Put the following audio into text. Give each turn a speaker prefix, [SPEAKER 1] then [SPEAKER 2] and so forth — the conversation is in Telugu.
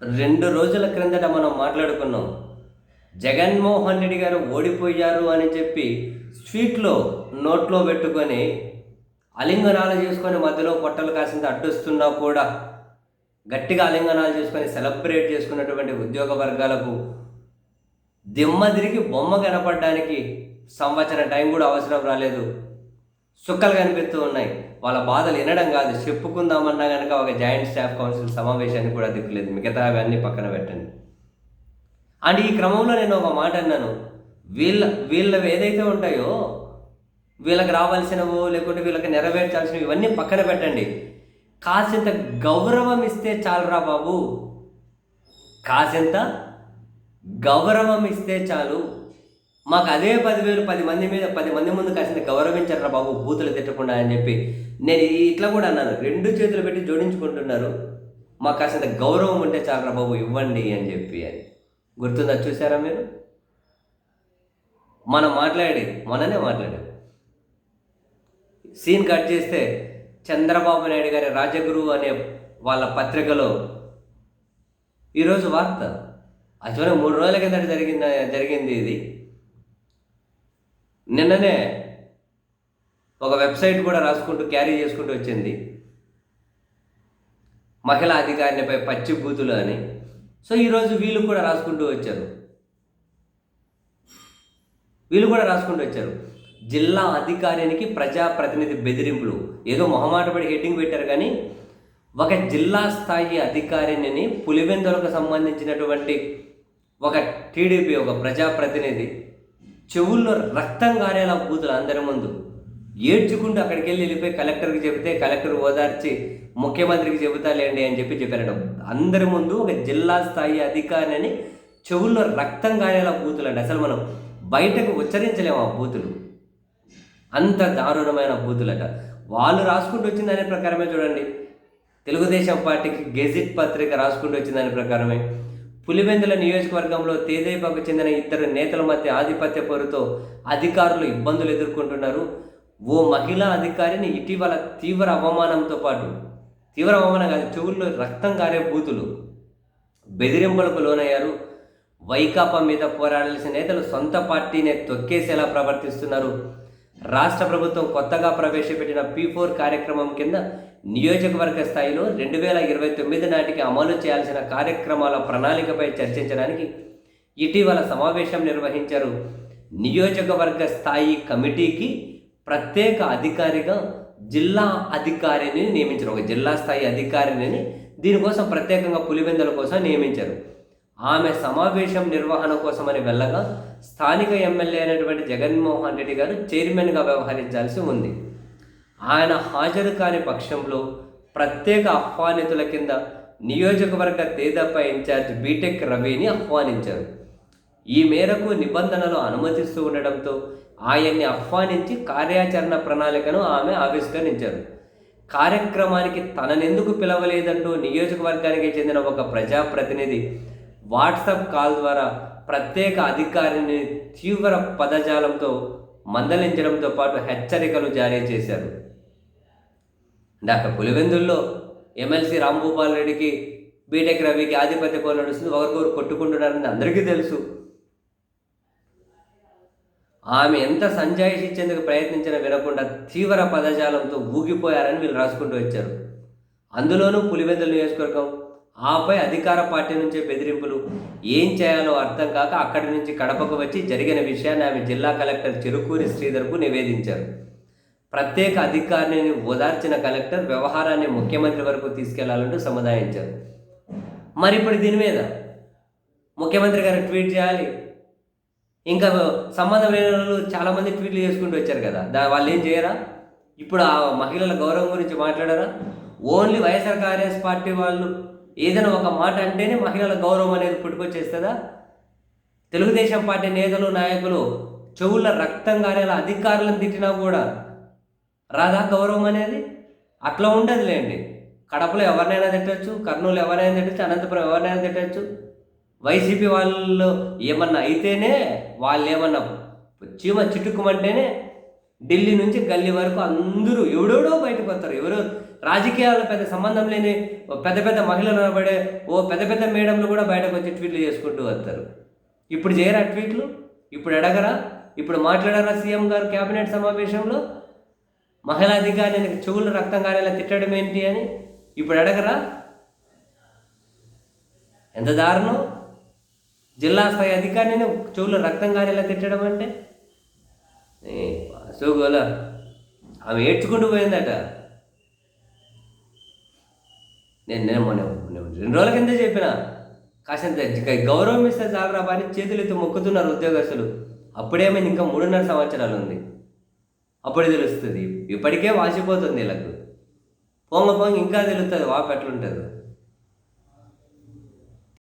[SPEAKER 1] రెండు రోజుల క్రిందట మనం మాట్లాడుకున్నాం. జగన్మోహన్ రెడ్డి గారు ఓడిపోయారు అని చెప్పి స్వీట్లో నోట్లో పెట్టుకొని అలింగనాలు చేసుకొని మధ్యలో పొట్టలు కాసింత అడ్డొస్తున్నా కూడా గట్టిగా అలింగనాలు చేసుకొని సెలబ్రేట్ చేసుకున్నటువంటి ఉద్యోగ వర్గాలకు దిమ్మ తిరిగి బొమ్మ కనపడడానికి సంవత్సరం టైం కూడా అవసరం రాలేదు. సుక్కలు కనిపిస్తూ ఉన్నాయి. వాళ్ళ బాధలు వినడం కాదు. చెప్పుకుందామన్నా కనుక ఒక జాయింట్ స్టాఫ్ కౌన్సిల్ సమావేశానికి కూడా దిక్కులేదు. మిగతా అవన్నీ పక్కన పెట్టండి. అండ్ ఈ క్రమంలో నేను ఒక మాట అన్నాను. వీళ్ళ వీళ్ళవి ఏదైతే ఉంటాయో వీళ్ళకి రావాల్సినవో లేకుంటే వీళ్ళకి నెరవేర్చాల్సినవి ఇవన్నీ పక్కన పెట్టండి. కాసింత గౌరవం ఇస్తే చాలురా బాబు. కాసింత గౌరవం ఇస్తే చాలు. మాకు అదే పదివేలు పది మంది మీద పది మంది ముందు కాసింది గౌరవించారా బాబు బూతులు తిట్టకుండా అని చెప్పి. నేను ఇట్లా కూడా అన్నాను రెండు చేతులు పెట్టి జోడించుకుంటున్నారు. మాకు కాసింత గౌరవం ఉంటే చాలరా బాబు ఇవ్వండి అని చెప్పి అని. గుర్తుందా చూసారా మీరు? మనం మాట్లాడి మననే మాట్లాడాం. సీన్ కట్ చేస్తే చంద్రబాబు నాయుడు గారి రాజగురు అనే వాళ్ళ పత్రికలో ఈరోజు వార్త. యాక్చువల్గా మూడు రోజుల కింద జరిగింది జరిగింది ఇది. నిన్ననే ఒక వెబ్సైట్ కూడా రాసుకుంటూ క్యారీ చేసుకుంటూ వచ్చింది. మహిళా అధికారినిపై పచ్చి బూతులు అని. సో ఈరోజు వీళ్ళు కూడా రాసుకుంటూ వచ్చారు. వీళ్ళు కూడా రాసుకుంటూ వచ్చారు. జిల్లా అధికారికి ప్రజాప్రతినిధి బెదిరింపులు. ఏదో మొహమాటపడి హెడ్డింగ్ పెట్టారు కానీ ఒక జిల్లా స్థాయి అధికారిని పులివెందులకు సంబంధించినటువంటి ఒక టీడీపీ ఒక ప్రజాప్రతినిధి చెవుల్లో రక్తం గారేలా కూతురు అందరి ముందు. ఏడ్చుకుంటూ అక్కడికి వెళ్ళి వెళ్ళిపోయి కలెక్టర్కి చెబితే కలెక్టర్ ఓదార్చి ముఖ్యమంత్రికి చెబుతాలేండి అని చెప్పి చెప్పారట అందరి ముందు ఒక జిల్లా స్థాయి అధికారిని చెవుల్లో రక్తం గారేలా బూతులు అండి అసలు మనం బయటకు ఉచ్చరించలేము ఆ బూతులు. అంత దారుణమైన బూతులట. వాళ్ళు రాసుకుంటూ వచ్చిన దాని ప్రకారమే చూడండి. తెలుగుదేశం పార్టీకి గెజిట్ పత్రిక రాసుకుంటూ వచ్చిన దాని ప్రకారమే. పులివెందుల నియోజకవర్గంలో తేదేపాకు చెందిన ఇద్దరు నేతల మధ్య ఆధిపత్య పోరుతో అధికారులు ఇబ్బందులు ఎదుర్కొంటున్నారు. ఓ మహిళా అధికారిని ఇటీవల తీవ్ర అవమానంతో పాటు తీవ్ర అవమానం కాదు చెవుల్లో రక్తం కారే బూతులు బెదిరింపులకు లోనయ్యారు. వైకాపా మీద పోరాడాల్సిన నేతలు సొంత పార్టీనే తొక్కేసేలా ప్రవర్తిస్తున్నారు. రాష్ట్ర ప్రభుత్వం కొత్తగా ప్రవేశపెట్టిన పీ ఫోర్ కార్యక్రమం కింద నియోజకవర్గ స్థాయిలో రెండు వేల ఇరవై తొమ్మిది నాటికి అమలు చేయాల్సిన కార్యక్రమాల ప్రణాళికపై చర్చించడానికి ఇటీవల సమావేశం నిర్వహించారు. నియోజకవర్గ స్థాయి కమిటీకి ప్రత్యేక అధికారిగా జిల్లా అధికారిని నియమించారు. ఒక జిల్లా స్థాయి అధికారిని దీనికోసం ప్రత్యేకంగా పులివెందుల కోసం నియమించారు. ఆమె సమావేశం నిర్వహణ కోసమని వెళ్ళగా స్థానిక ఎమ్మెల్యే అయినటువంటి జగన్మోహన్ రెడ్డి గారు చైర్మన్గా వ్యవహరించాల్సి ఉంది. ఆయన హాజరు కాని పక్షంలో ప్రత్యేక ఆహ్వానితుల కింద నియోజకవర్గ తేదప్ప ఇన్ఛార్జ్ బీటెక్ రవిని ఆహ్వానించారు. ఈ మేరకు నిబంధనలు అనుమతిస్తూ ఉండడంతో ఆయన్ని ఆహ్వానించి కార్యాచరణ ప్రణాళికను ఆమె ఆవిష్కరించారు. కార్యక్రమానికి తననెందుకు పిలవలేదంటూ నియోజకవర్గానికి చెందిన ఒక ప్రజాప్రతినిధి వాట్సాప్ కాల్ ద్వారా ప్రత్యేక అధికారిని తీవ్ర పదజాలంతో మందలించడంతో పాటు హెచ్చరికలు జారీ చేశారు. డాక్టర్ పులివెందుల్లో ఎమ్మెల్సీ రాంభూపాల్ రెడ్డికి బీటెక్ రవికి ఆధిపత్య కోలు నడుస్తుంది ఒకరికొకరు కొట్టుకుంటున్నారని అందరికీ తెలుసు. ఆమె ఎంత సంజాయిషి ఇచ్చేందుకు ప్రయత్నించినా వినకుండా తీవ్ర పదజాలంతో ఊగిపోయారని వీళ్ళు రాసుకుంటూ వచ్చారు. అందులోనూ పులివెందుల నియోజకవర్గం ఆపై అధికార పార్టీ నుంచే బెదిరింపులు ఏం చేయాలో అర్థం కాక అక్కడి నుంచి కడపకు వచ్చి జరిగిన విషయాన్ని ఆమె జిల్లా కలెక్టర్ చెరుకూరి శ్రీధర్కు నివేదించారు. ప్రత్యేక అధికారిని ఓదార్చిన కలెక్టర్ వ్యవహారాన్ని ముఖ్యమంత్రి వరకు తీసుకెళ్ళాలంటూ సముదాయించారు. మరి ఇప్పుడు దీని మీద ముఖ్యమంత్రి గారు ట్వీట్ చేయాలి. ఇంకా సంబంధం లేని వాళ్ళు చాలామంది ట్వీట్లు చేసుకుంటూ వచ్చారు కదా. దా వాళ్ళు ఏం చేయరా? ఇప్పుడు ఆ మహిళల గౌరవం గురించి మాట్లాడారా? ఓన్లీ వైఎస్ఆర్ కాంగ్రెస్ పార్టీ వాళ్ళు ఏదైనా ఒక మాట అంటేనే మహిళల గౌరవం అనేది పుట్టుకొచ్చేస్తుందా? తెలుగుదేశం పార్టీ నేతలు నాయకులు చెవుల రక్తం కారేలా అధికారులను తిట్టినా కూడా రాదా గౌరవం అనేది? అట్లా ఉండదులేండి. కడపలో ఎవరినైనా తిట్టచ్చు కర్నూలు ఎవరైనా తిట్టచ్చు అనంతపురం ఎవరినైనా తిట్టచ్చు. వైసీపీ వాళ్ళు ఏమన్నా అయితేనే వాళ్ళు ఏమన్నా చీమ చిట్టుకుమంటేనే ఢిల్లీ నుంచి గల్లీ వరకు అందరూ ఎవడెవడో బయటకు వస్తారు. ఎవరో రాజకీయాలు పెద్ద సంబంధం లేని పెద్ద పెద్ద మహిళలు అనబడే ఓ పెద్ద పెద్ద మేడంలు కూడా బయటకు వచ్చి ట్వీట్లు చేసుకుంటూ వస్తారు. ఇప్పుడు చేయరా ట్వీట్లు? ఇప్పుడు అడగరా? ఇప్పుడు మాట్లాడారా సీఎం గారు కేబినెట్ సమావేశంలో? మహిళా అధికారిని చెవులు రక్తం కారేలా తిట్టడం ఏంటి అని? ఇప్పుడు అడగరా? ఎంత దారుణం! జిల్లా స్థాయి అధికారిని చెవులు రక్తం కారేలా తిట్టడం అంటే? అశోగోల ఆమె ఏడ్చుకుంటూ పోయిందట. నేను నేను మొన్న రెండు రోజుల కింద చెప్పిన. కాసింత గౌరవం ఇస్తే చాలరా పని చేతులు ఎత్తి మొక్కుతున్నారు ఉద్యోగస్తులు. అప్పుడేమైంది ఇంకా మూడున్నర సంవత్సరాలు ఉంది. అప్పుడే తెలుస్తుంది. ఇప్పటికే వాసిపోతుంది వీళ్ళకు. పొంగ పొంగ ఇంకా తెలుస్తుంది వాపు ఎట్లుంటుందో.